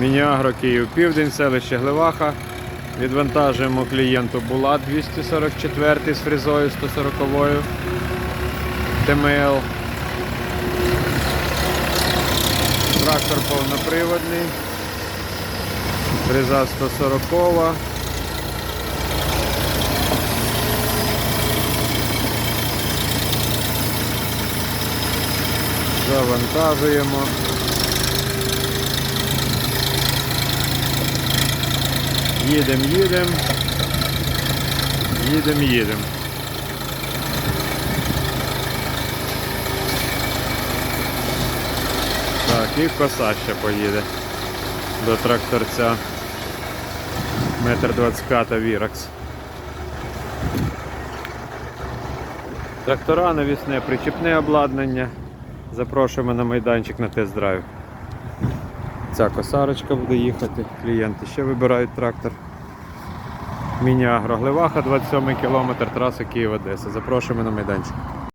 Мініагро Київ Південь, селище Гливаха. Відвантажуємо клієнту Булат 244 з фрізою 140 ТМЛ. Трактор повноприводний. Фреза 140. Завантажуємо. Їдемо, їдемо. Їдемо, їдемо. Так, і коса ще поїде до тракторця. Метр 25 Віракс. Трактора навісне, причіпне обладнання. Запрошуємо на майданчик на тест-драйв. Ця косарочка буде їхати. Клієнти ще вибирають трактор. Міні-агро Глеваха, 27 км, траса Київ-Одеса. Запрошуємо на майданчик.